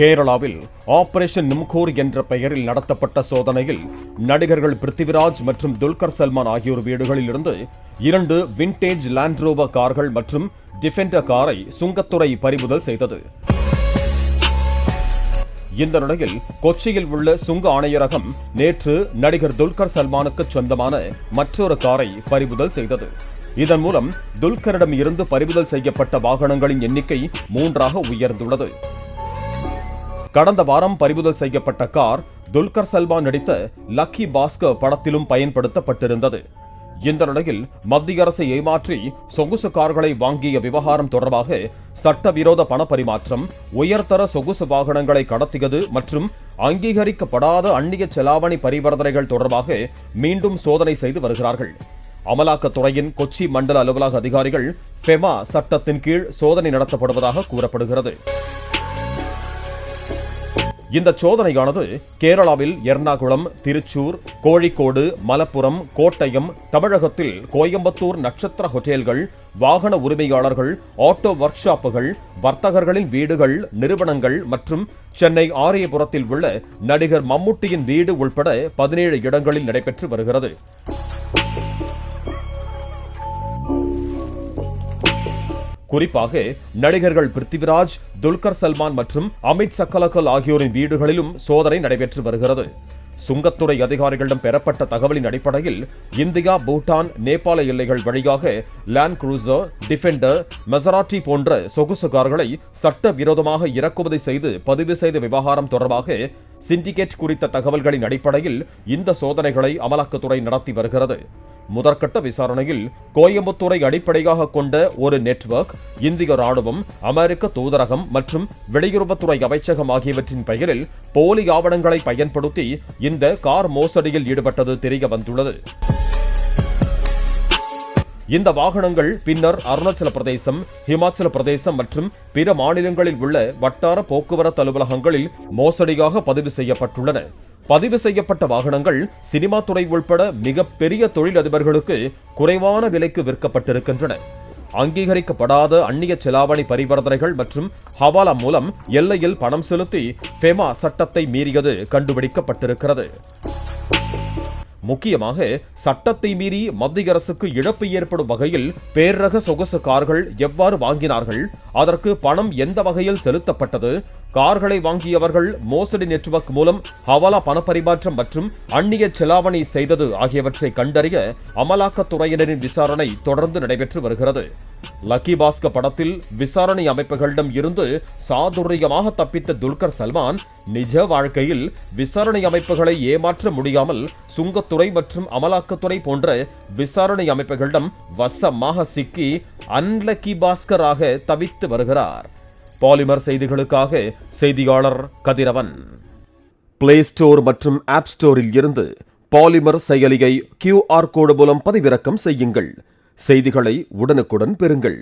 கேரளாவில் ஆபரேஷன் நிம்கோர் என்ற பெயரில் நடத்தப்பட்ட சோதனையில் நடிகர்கள் பிருத்திவிராஜ் மற்றும் துல்கர் சல்மான் ஆகியோர் வீடுகளில் இருந்து இரண்டு விண்டேஜ் லேண்ட்ரோவர் கார்கள் மற்றும் டிஃபெண்டர் காரை சுங்கத்துறை பறிமுதல் செய்தது. இந்த நிலையில் கொச்சியில் உள்ள சுங்க ஆணையரகம் நேற்று நடிகர் துல்கர் சல்மானுக்கு சொந்தமான மற்றொரு காரை பறிமுதல் செய்தது. இதன் மூலம் துல்கரிடம் இருந்து பறிமுதல் செய்யப்பட்ட வாகனங்களின் எண்ணிக்கை மூன்றாக உயர்ந்துள்ளது. கடந்த வாரம் பறிமுதல் செய்யப்பட்ட கார் துல்கர் சல்மான் நடித்த லக்கி பாஸ்கர் படத்திலும் பயன்படுத்தப்பட்டிருந்தது. இந்த நிலையில் மத்திய அரசை ஏமாற்றி சொகுசு கார்களை வாங்கிய விவகாரம் தொடர்பாக சட்டவிரோத பணப்பரிமாற்றம் உயர்தர சொகுசு வாகனங்களை கடத்தியது மற்றும் அங்கீகரிக்கப்படாத அந்நிய செலாவணி பரிவர்த்தனைகள் தொடர்பாக மீண்டும் சோதனை செய்து வருகிறார்கள். அமலாக்கத்துறையின் கொச்சி மண்டல அலுவலக அதிகாரிகள் ஃபெமா சட்டத்தின் கீழ் சோதனை நடத்தப்படுவதாக கூறப்படுகிறது. இந்த சோதனையானது கேரளாவில் எர்ணாகுளம் திருச்சூர் கோழிக்கோடு மலப்புரம் கோட்டயம் தமிழகத்தில் கோயம்புத்தூர் நட்சத்திர ஹோட்டல்கள் வாகன உரிமையாளர்கள் ஆட்டோ ஒர்க் ஷாப்புகள் வர்த்தகர்களின் வீடுகள் நிறுவனங்கள் மற்றும் சென்னை ஆரியபுரத்தில் உள்ள நடிகர் மம்முட்டியின் வீடு உள்பட பதினேழு இடங்களில் நடைபெற்று வருகிறது. குறிப்பாக நடிகர்கள் பிருத்திவிராஜ் துல்கர் சல்மான் மற்றும் அமித் சக்கலக்கல் ஆகியோரின் வீடுகளிலும் சோதனை நடைபெற்று வருகிறது. சுங்கத்துறை அதிகாரிகளிடம் பெறப்பட்ட தகவலின் அடிப்படையில் இந்தியா பூட்டான் நேபாள எல்லைகள் வழியாக லேண்ட் குரூசர் டிஃபெண்டர் மெசராட்டி போன்ற சொகுசு கார்களை சட்டவிரோதமாக இறக்குமதி செய்து பதிவு செய்த விவகாரம் தொடர்பாக சிண்டிகேட் குறித்த தகவல்களின் அடிப்படையில் இந்த சோதனைகளை அமலாக்கத்துறை நடத்தி வருகிறது. முதற்கட்ட விசாரணையில் கோயம்புத்தூரை அடிப்படையாக கொண்ட ஒரு நெட்வொர்க் இந்திய ராணுவம் அமெரிக்க தூதரகம் மற்றும் வெளியுறவுத்துறை அமைச்சகம் ஆகியவற்றின் பெயரில் போலி ஆவணங்களை பயன்படுத்தி இந்த கார் மோசடியில் ஈடுபட்டது தெரிய வந்துள்ளது. இந்த வாகனங்கள் பின்னர் அருணாச்சல பிரதேசம் ஹிமாச்சல பிரதேசம் மற்றும் பிற மாநிலங்களில் உள்ள வட்டார போக்குவரத்து அலுவலகங்களில் மோசடியாக பதிவு செய்யப்பட்டுள்ளன. பதிவு செய்யப்பட்ட வாகனங்கள் சினிமா துறை உள்பட மிகப்பெரிய தொழிலதிபர்களுக்கு குறைவான விலைக்கு விற்கப்பட்டிருக்கின்றன. அங்கீகரிக்கப்படாத அந்நிய செலாவணி பரிவர்த்தனைகள் மற்றும் ஹவாலா மூலம் எல்லையில் பணம் செலுத்தி ஃபெமா சட்டத்தை மீறியது கண்டுபிடிக்கப்பட்டிருக்கிறது. முக்கியமாக சட்டத்தை மீறி மத்திய அரசுக்கு இழப்பு ஏற்படும் வகையில் பேரக சொகுசு கார்கள் எவ்வாறு வாங்கினார்கள்? அதற்கு பணம் எந்த வகையில் செலுத்தப்பட்டது? கார்களை வாங்கியவர்கள் மோசடி நெட்வொர்க் மூலம் ஹவாலா பணப்பரிமாற்றம் மற்றும் அந்நிய செலாவணி செய்தது ஆகியவற்றை கண்டறிய அமலாக்கத்துறையினரின் விசாரணை தொடர்ந்து நடைபெற்று வருகிறது. லக்கி பாஸ்க படத்தில் விசாரணை அமைப்புகளிடம் இருந்து சாதுரியமாக தப்பித்த துல்கர் சல்மான் நிஜ வாழ்க்கையில் விசாரணை அமைப்புகளை ஏமாற்ற முடியாமல் சுங்கத்துறை மற்றும் அமலாக்கத்துறை போன்ற விசாரணை அமைப்புகளிடம் வசமாக சிக்கி அன்லக்கி பாஸ்கராக தவித்து வருகிறார். பாலிமர் செய்திகளுக்காக செய்தியாளர் கதிரவன். பிளே ஸ்டோர் மற்றும் ஆப் ஸ்டோரில் இருந்து பாலிமர் செயலியை கியூஆர் கோடு மூலம் பதிவிறக்கம் செய்யுங்கள். செய்திகளை உடனுக்குடன் பெறுங்கள்.